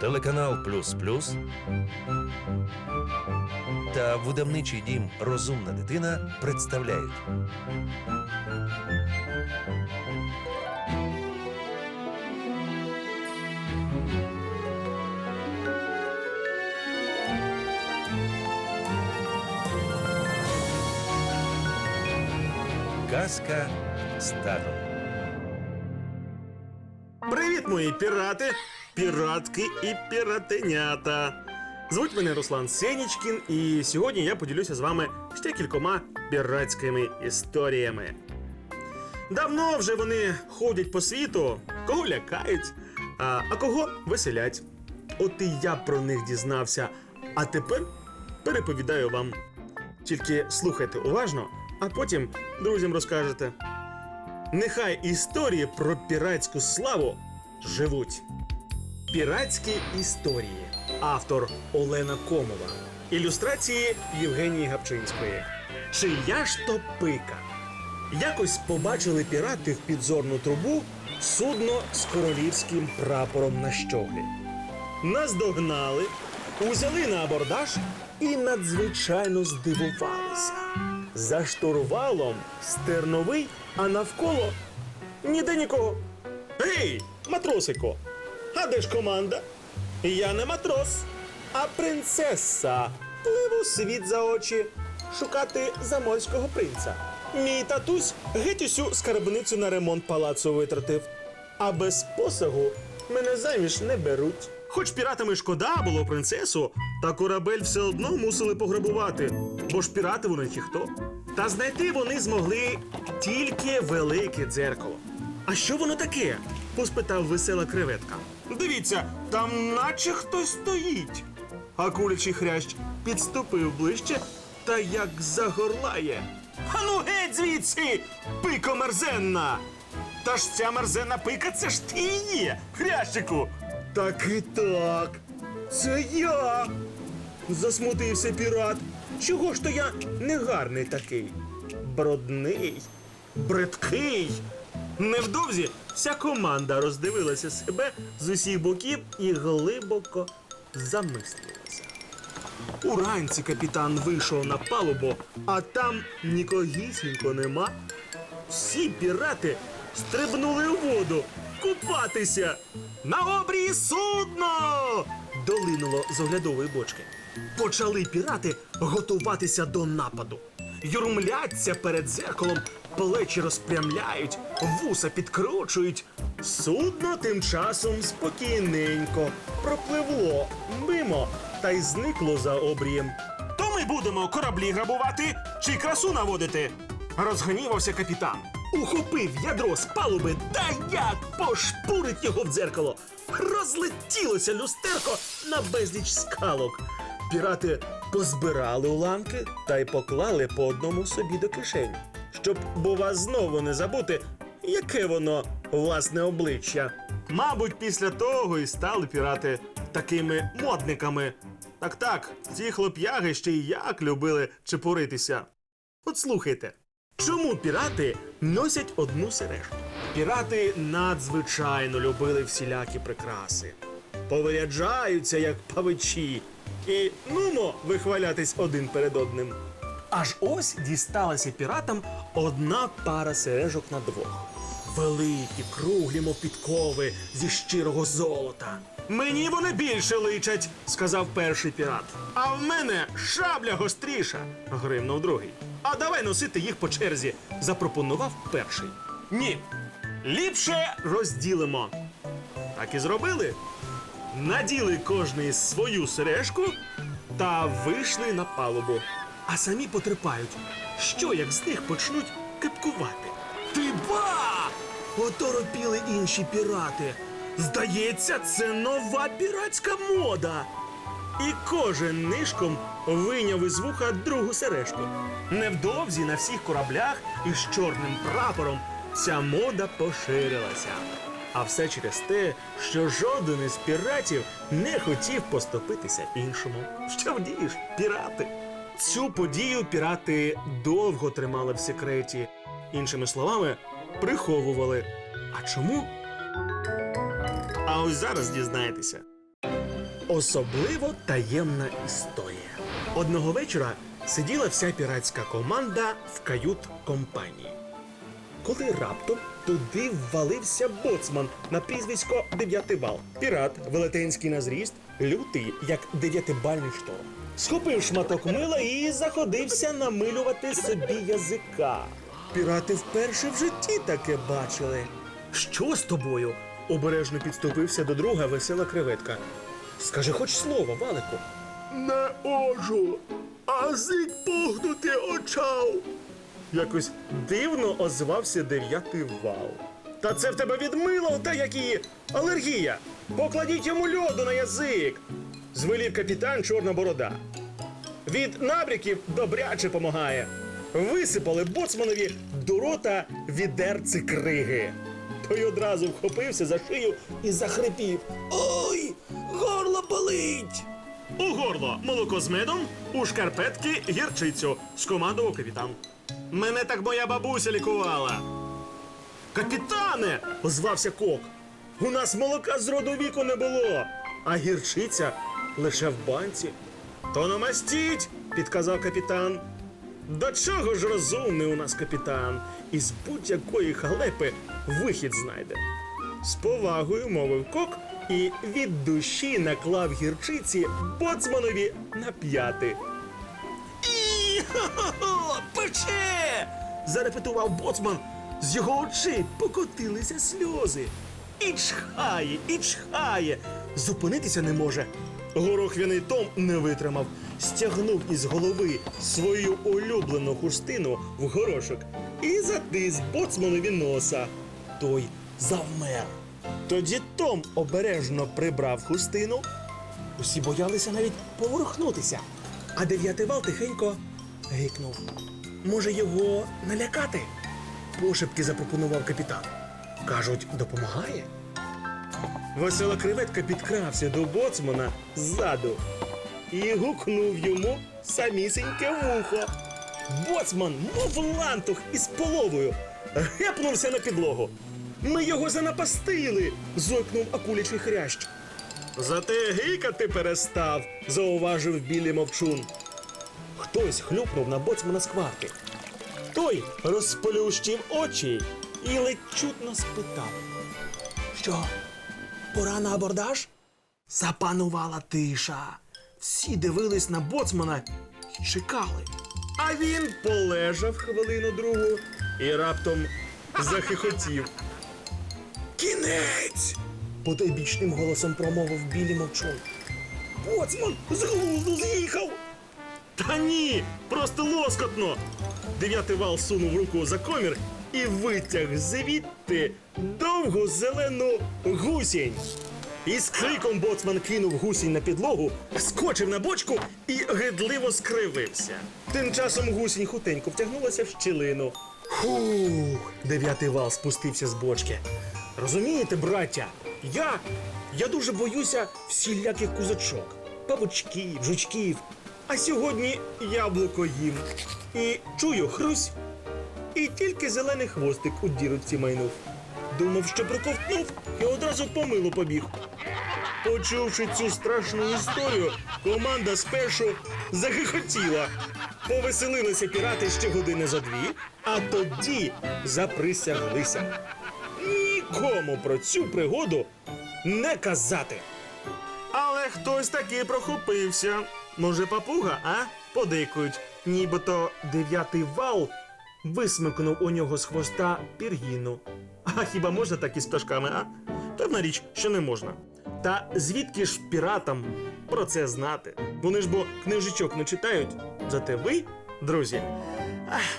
Телеканал Плюс Плюс та видавничий дім Розумна дитина представляють Казка з татом. Привіт, мої пірати, піратки і піратенята. Звуть мене Руслан Сенічкін, і сьогодні я поділюся з вами ще кількома піратськими історіями. Давно вже вони ходять по світу, кого лякають, а, а кого веселять. От і я про них дізнався, а тепер переповідаю вам. Тільки слухайте уважно, а потім друзям розкажете. Нехай історії про піратську славу живуть. Піратські історії. Автор Олена Комова. Ілюстрації Євгенії Гапчинської. Чия ж то пика? Якось побачили пірати в підзорну трубу судно з королівським прапором на щоглі. Наздогнали, узяли на абордаж і надзвичайно здивувалися. За штурвалом стерновий, а навколо ніде нікого. Гей, матросико, а де ж команда? Я не матрос, а принцеса. Пливу світ за очі шукати заморського принца. Мій татусь геть усю скарбницю на ремонт палацу витратив. А без посагу мене заміж не беруть. Хоч піратами шкода було принцесу, та корабель все одно мусили пограбувати, бо ж пірати вони чи хто. Та знайти вони змогли тільки велике дзеркало. А що воно таке? поспитав весела креветка. Дивіться, там наче хтось стоїть. А курячий хрящ підступив ближче та як загорлає. Ану геть звідси, пико мерзенна! Та ж ця мерзенна пика, це ж ти і є, хрящику. Так і так. Це я. Засмутився пірат. Чого ж то я негарний такий? Брудний, бридкий. Невдовзі вся команда роздивилася себе з усіх боків і глибоко замислилася. Уранці капітан вийшов на палубу, а там нікогісінько нема. Всі пірати стрибнули у воду купатися. На обрії судно! долинуло з оглядової бочки. Почали пірати готуватися до нападу. Юрмляться перед зеркалом, плечі розпрямляють, вуса підкручують. Судно тим часом спокійненько пропливло мимо та й зникло за обрієм. То ми будемо кораблі грабувати чи красу наводити? Розгнівався капітан. Ухопив ядро з палуби та як пошпурить його в дзеркало. Розлетілося люстерко на безліч скалок. Пірати позбирали уламки та й поклали по одному собі до кишень, щоб, бува, знову не забути, яке воно власне обличчя. Мабуть, після того і стали пірати такими модниками. Так так, ці хлоп'яги ще й як любили чепуритися. От слухайте, чому пірати носять одну сережку? Пірати надзвичайно любили всілякі прикраси. Повиряджаються, як павичі, і нумо вихвалятись один перед одним. Аж ось дісталася піратам одна пара сережок на двох. Великі, круглі, мов підкови зі щирого золота. Мені вони більше личать, сказав перший пірат. А в мене шабля гостріша, гримнув другий. А давай носити їх по черзі, запропонував перший. Ні. Ліпше розділимо. Так і зробили. Наділи кожний свою сережку та вийшли на палубу. А самі потерпають, що як з них почнуть кипкувати. Ти ба! Оторопіли інші пірати. Здається, це нова піратська мода. І кожен нишком вийняв із вуха другу сережку. Невдовзі на всіх кораблях із чорним прапором ця мода поширилася. А все через те, що жоден із піратів не хотів поступитися іншому. Що вдієш, пірати? Цю подію пірати довго тримали в секреті. Іншими словами, приховували. А чому? А ось зараз дізнаєтеся. Особливо таємна історія. Одного вечора сиділа вся піратська команда в кают-компанії. Коли раптом туди ввалився боцман на прізвисько Дев'ятивал. Пірат, велетенський на зріст, лютий, як дев'ятибальний шторм. Схопив шматок мила і заходився намилювати собі язика. Пірати вперше в житті таке бачили. Що з тобою? обережно підступився до друга весела креветка. Скажи хоч слово, Валику. Не ожу, а зик погнути очав. Якось дивно озвався дев'ятий вал. Та це в тебе від мила, та які алергія. Покладіть йому льоду на язик. Звелів капітан Чорна Борода. Від набряків добряче помагає. Висипали боцманові до рота відерці криги. Той одразу вхопився за шию і захрипів. Ой, горло болить! У горло молоко з медом, у шкарпетки гірчицю, скомандував капітан. Мене так моя бабуся лікувала. Капітане! озвався кок. У нас молока з роду віку не було, а гірчиця лише в банці. То намастіть, підказав капітан. До чого ж розумний у нас капітан? Із будь-якої халепи вихід знайде. З повагою мовив кок і від душі наклав гірчиці боцманові на п'яти. «І-хо-хо-хо! Пече! зарепетував боцман. З його очей покотилися сльози. І чхає, і чхає. Зупинитися не може. Горохвяний Том не витримав, стягнув із голови свою улюблену хустину в горошок і затис боцманові носа. Той завмер. Тоді Том обережно прибрав хустину. Усі боялися навіть поворухнутися. А дев'ятивал тихенько гикнув. Може, його налякати? Пошепки запропонував капітан. Кажуть, допомагає. Весела креветка підкрався до боцмана ззаду і гукнув йому самісіньке вухо. Боцман, мов лантух із половою, гепнувся на підлогу. Ми його занапастили. зойкнув акулячий хрящ. Зате гикати перестав, зауважив білий мовчун. Хтось хлюпнув на боцмана скварки. Той розплющив очі і ледь чутно спитав. Що, пора на абордаж? Запанувала тиша. Всі дивились на боцмана і чекали. А він полежав хвилину другу і раптом захихотів. Кінець! потойбічним голосом промовив білий мовчун. Боцман з глузду з'їхав. Та ні, просто лоскотно. Дев'ятий вал сунув руку за комір і витяг звідти довгу зелену гусінь. І з криком боцман кинув гусінь на підлогу, скочив на бочку і гидливо скривився. Тим часом гусінь хутенько втягнулася в щілину. Фух, дев'ятий вал спустився з бочки. Розумієте, браття, я, я дуже боюся всіляких кузачок, павучків, жучків. А сьогодні яблуко їм. І чую хрусь. І тільки зелений хвостик у дірочці майнув. Думав, що проковтнув і одразу по милу побіг. Почувши цю страшну історію, команда спершу захихотіла. Повеселилися пірати ще години за дві, а тоді заприсяглися. Нікому про цю пригоду не казати. Але хтось таки прохопився. Може, папуга, а? Подейкують, нібито дев'ятий вал висмикнув у нього з хвоста пір'їну. А хіба можна так із пташками, а? Певна річ, що не можна. Та звідки ж піратам про це знати? Вони ж бо книжечок не читають. Зате ви, друзі,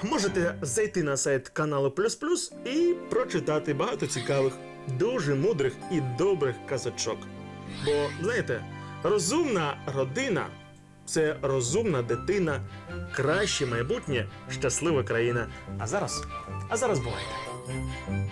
можете зайти на сайт каналу Плюс Плюс і прочитати багато цікавих, дуже мудрих і добрих казочок. Бо, знаєте, розумна родина це розумна дитина, краще майбутнє, щаслива країна. А зараз, а зараз бувайте. Música